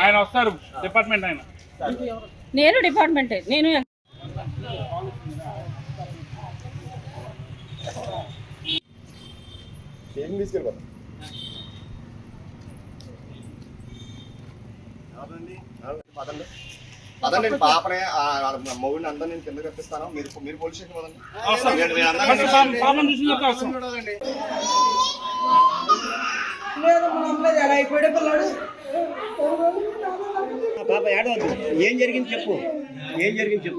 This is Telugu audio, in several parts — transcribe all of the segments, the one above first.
ఆయన వస్తారు. డిపార్ట్మెంట్ ఆయన. నేను డిపార్ట్మెంటే. నేను ఏం తీసుకెళ్ళిపోతా పదండి పాపనే నేను కింద మీరు మీరు పోలీస్ స్టేషన్ పాప- ఏడవద్దు ఏం జరిగింది చెప్పు. ఏం జరిగింది చెప్పు.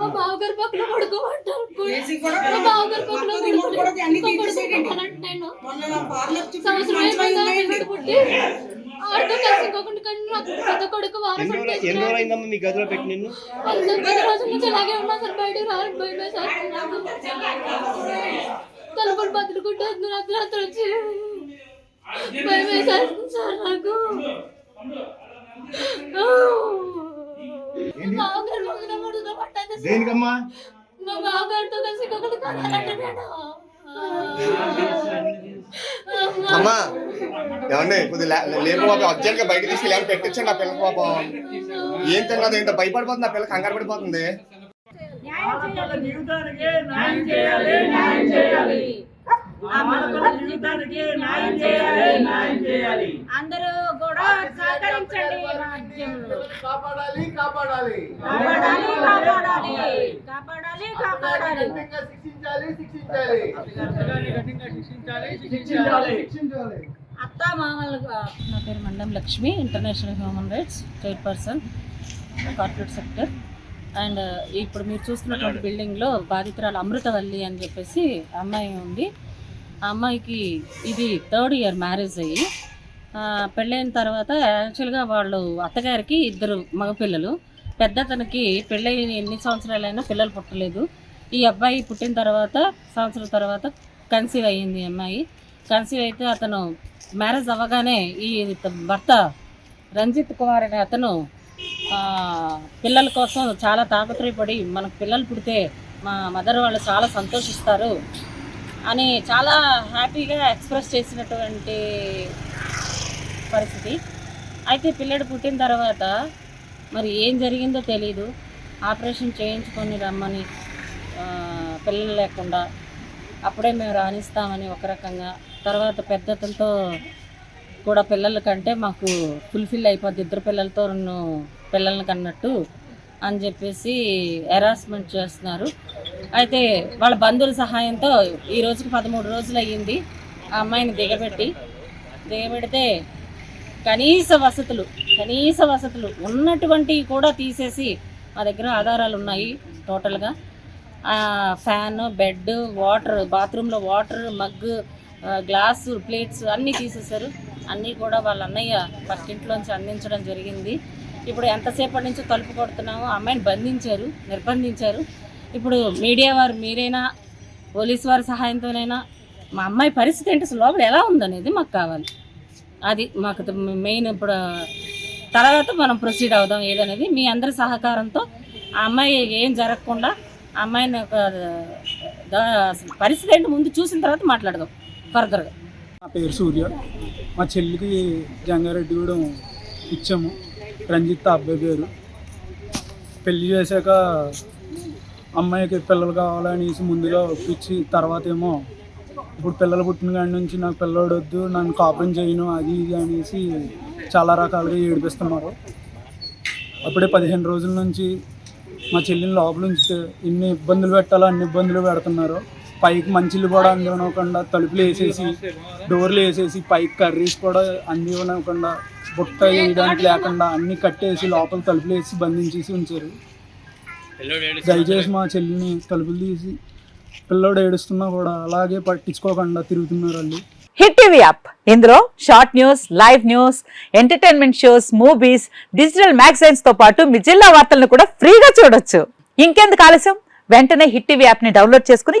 మా బావగారు పక్కన పడుకోమంటారు. మా బావగారు పక్కన పడుకోమంటారు. నేను. సంవత్సరం కలిసి ఇంకొకటి కానీ నాకు పెద్ద కొడుకు వారం ఎన్ని రోజులు ఎన్ని రోజులు అయిందమ్మా మీ గదిలో పెట్టి నిన్ను? పది రోజుల నుంచి అలాగే ఉన్నా సార్ బయటకు రావడం భయమే సార్ తలుపులు బతులుకుంటుంది రాత్రి రాత్రి వచ్చి. భయం వేసేస్తుంది సార్ నాకు. బావగారు పక్కన పడుతూ పట్టదు సార్. దేనికమ్మా? మా బావగారితో కలిసి ఇంకొకటి కనాలంటే నేను అమ్మా ఏమండి కొద్దిగా లేపు బాబు అర్జెంట్గా బయట తీసుకెళ్ళి ఏమైనా పెట్టించండి ఆ పిల్లకి పాపం ఏం తిన్నది ఏంటో భయపడిపోతుంది ఆ పిల్ల కంగారు పడిపోతుంది. అందరూ కూడా సహకరించండి. రాజ్యంలో. కాపాడాలి కాపాడాలి. కాపాడాలి కాపాడాలి. కాపాడాలి కాపాడాలి. గట్టిగా శిక్షించాలి శిక్షించాలి శిక్షించాలి. శిక్షించాలి. అత్త మామలుగా నా పేరు Mandam Lakshmi international human rights chairperson corporate sector and ఇప్పుడు మీరు చూస్తున్నటువంటి బిల్డింగ్లో బాధితురాలు అమృతవల్లి అని చెప్పేసి అమ్మాయి ఉంది. ఆ అమ్మాయికి ఇది థర్డ్ ఇయర్ మ్యారేజ్ అయ్యి పెళ్ళైన తర్వాత యాక్చువల్గా వాళ్ళు అత్తగారికి ఇద్దరు మగపిల్లలు. పెద్ద తనకి పెళ్ళై ఎన్ని సంవత్సరాలైనా పిల్లలు పుట్టలేదు. ఈ అబ్బాయి పుట్టిన తర్వాత సంవత్సరం తర్వాత కన్సీవ్ అయ్యింది అమ్మాయి. కన్సీవ్ అయితే అతను మ్యారేజ్ అవ్వగానే ఈ భర్త రంజిత్ కుమార్ అనే అతను పిల్లల కోసం చాలా తాపత్రయపడి మనకు పిల్లలు పుడితే మా మదర్ వాళ్ళు చాలా సంతోషిస్తారు అని చాలా హ్యాపీగా ఎక్స్ప్రెస్ చేసినటువంటి పరిస్థితి. అయితే పిల్లడు పుట్టిన తర్వాత మరి ఏం జరిగిందో తెలీదు. ఆపరేషన్ చేయించుకొని రమ్మని పిల్లలు లేకుండా అప్పుడే మేము రాణిస్తామని ఒక రకంగా తర్వాత పెద్దతలతో కూడా పిల్లల కంటే మాకు ఫుల్ఫిల్ అయిపోద్ది. ఇద్దరు పిల్లలతో రెండు పిల్లల్ని కన్నట్టు అని చెప్పేసి హెరాస్మెంట్ చేస్తున్నారు. అయితే వాళ్ళ బంధువుల సహాయంతో ఈ రోజుకి పదమూడు రోజులు అయ్యింది. ఆ అమ్మాయిని దిగబెట్టి దిగబెడితే కనీస వసతులు కనీస వసతులు ఉన్నటువంటివి కూడా తీసేసి మా దగ్గర ఆధారాలు ఉన్నాయి టోటల్గా ఫ్యాన్ బెడ్ వాటర్ బాత్రూంలో వాటర్ మగ్గు గ్లాసు ప్లేట్స్ అన్నీ తీసేశారు. అన్నీ కూడా వాళ్ళ అన్నయ్య పక్కింట్లోంచి అందించడం జరిగింది. ఇప్పుడు ఎంతసేపటి నుంచో తలుపు కొడుతున్నామో అమ్మాయిని బంధించారు నిర్బంధించారు. ఇప్పుడు మీడియా వారు మీరైనా పోలీస్ వారి సహాయంతోనైనా మా అమ్మాయి పరిస్థితి ఏంటి అసలు? లోపల ఎలా ఉందనేది మాకు కావాలి. అది మాకు మెయిన్ ఇప్పుడు తర్వాత మనం ప్రొసీడ్ అవుదాం ఏదనేది మీ అందరి సహకారంతో ఆ అమ్మాయి ఏం జరగకుండా అమ్మాయిని ఒక పరిస్థితి ఏంటి ముందు చూసిన తర్వాత మాట్లాడదాం. ఫర్దర్గా. నా పేరు సూర్య. మా చెల్లికి జంగారెడ్డి కూడా ఇచ్చాము. రంజిత్ ఆ అబ్బాయి పేరు. పెళ్ళి చేశాక అమ్మాయికి పిల్లలు కావాలనేసి ముందుగా ఒప్పించి తర్వాత ఏమో ఇప్పుడు పిల్లలు పుట్టిన కాడి నుంచి నాకు పిల్లడు వద్దు నన్ను కాపురం చేయను అది ఇది అనేసి చాలా రకాలుగా ఏడిపిస్తున్నారు. అప్పుడే పదిహేను రోజుల నుంచి మా చెల్లిని లోపల ఉంచితే ఎన్ని ఇబ్బందులు పెట్టాలో అన్ని ఇబ్బందులు పెడుతున్నారు. పైకి మంచిలు కూడా అందివ్వకుండా తలుపులు వేసేసి డోర్లు వేసేసి పైకి కర్రీస్ కూడా అందివ్వకుండా బుట్ట వేయడానికి లేకుండా అన్ని కట్టేసి లోపల తలుపులు వేసి బంధించేసి ఉంచారు. దయచేసి మా చెల్లిని తలుపులు తీసి పిల్లోడు ఏడుస్తున్నా కూడా అలాగే పట్టించుకోకుండా తిరుగుతున్నారు వాళ్ళు. Hit TV app. ఇందులో short news live news entertainment shows movies digital మ్యాగజైన్స్తో పాటు మీ జిల్లా వార్తలను కూడా ఫ్రీగా చూడొచ్చు. ఇంకెందుకు ఆలస్యం? వెంటనే హిట్ టీవీ యాప్ని డౌన్లోడ్ చేసుకుని